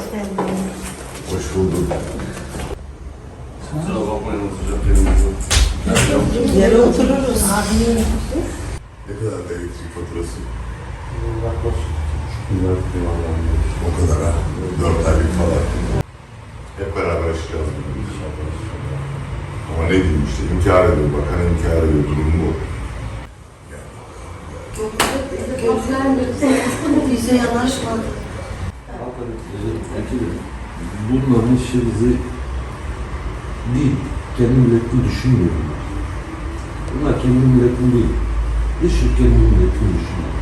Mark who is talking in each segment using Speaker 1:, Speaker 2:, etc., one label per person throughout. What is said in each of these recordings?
Speaker 1: Hoş bulduk.
Speaker 2: Kusura bakmayın o sıcak yerimiz
Speaker 3: Yere otururuz.
Speaker 1: Ne kadar da elektrik faturası?
Speaker 2: Yaklaşık milyar civarlarında.
Speaker 1: O kadar ha. Dört aylık falan. Hep beraber yaşayacağız. Ama ne diyeyim işte inkar ediyor. Bakan inkar ediyor. Durum bu.
Speaker 3: Bize yanaşmadı.
Speaker 4: Bunların işi bizi değil, kendi milletini düşünmüyor bunlar. Kendi milletini değil, dışı kendi milletini düşünüyor.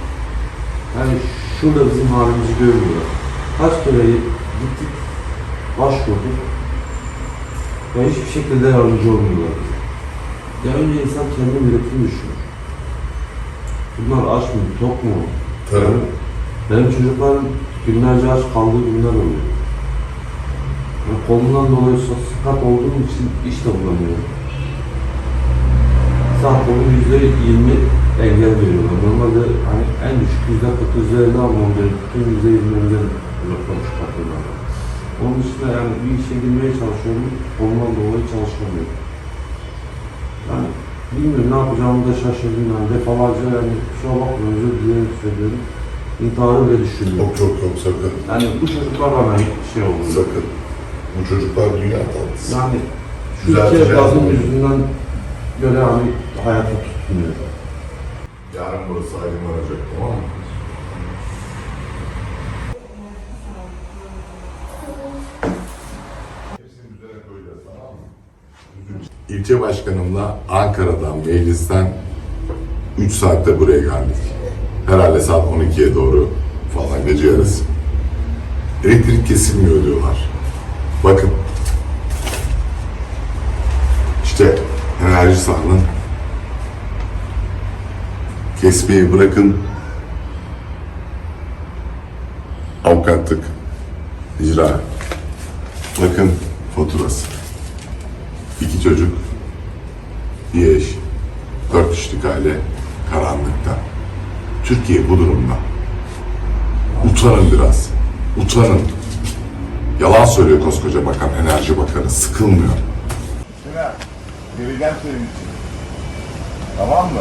Speaker 4: Yani şurada bizim halimizi görmüyorlar. Kaç kere gittik, başvurduk ve hiçbir şekilde yardımcı olmuyorlar bize. Ya önce insan kendi milletini düşünür. Bunlar aç mı, tok mu?
Speaker 1: Tabii.
Speaker 4: Yani benim çocuklarım günlerce aç kaldığı günler oluyor. Yani kolumdan dolayı sakat olduğum için iş de bulamıyorum. Sağ kolum yüzde yirmi engel veriyorlar. Normalde hani en düşük yüzde kırk elli almam gerekirken yüzde yirmilerden uzaktan çıkartıyorlar. Onun dışında yani bir işe girmeye çalışıyorum, kolumdan dolayı çalışamıyorum. Yani bilmiyorum ne yapacağımı da şaşırdım yani defalarca yani kusura bakmayın özür dilerim söylüyorum. İntiharı bile düşünüyorum.
Speaker 1: Yok yok yok sakın.
Speaker 4: Yani bu çocuklar bana şey oldu.
Speaker 1: Sakın. Bu çocuklar dünya tatlısı.
Speaker 4: Yani
Speaker 1: güzel.
Speaker 4: evladım yüzünden böyle hani hayata tutunuyor.
Speaker 1: Yarın burası aydınlanacak tamam mı? İlçe başkanımla Ankara'dan, meclisten 3 saatte buraya geldik. Herhalde saat 12'ye doğru falan gece yarısı. Elektrik kesilmiyor diyorlar. Bakın. İşte enerji sahanın kesmeyi bırakın. Avukatlık, icra. Bakın faturası. İki çocuk, bir eş, dört kişilik aile karanlıkta. Türkiye bu durumda. Utanın biraz. Utanın. Yalan söylüyor koskoca bakan, enerji bakanı. Sıkılmıyor.
Speaker 5: Sinan, geleceğim senin için. Tamam mı?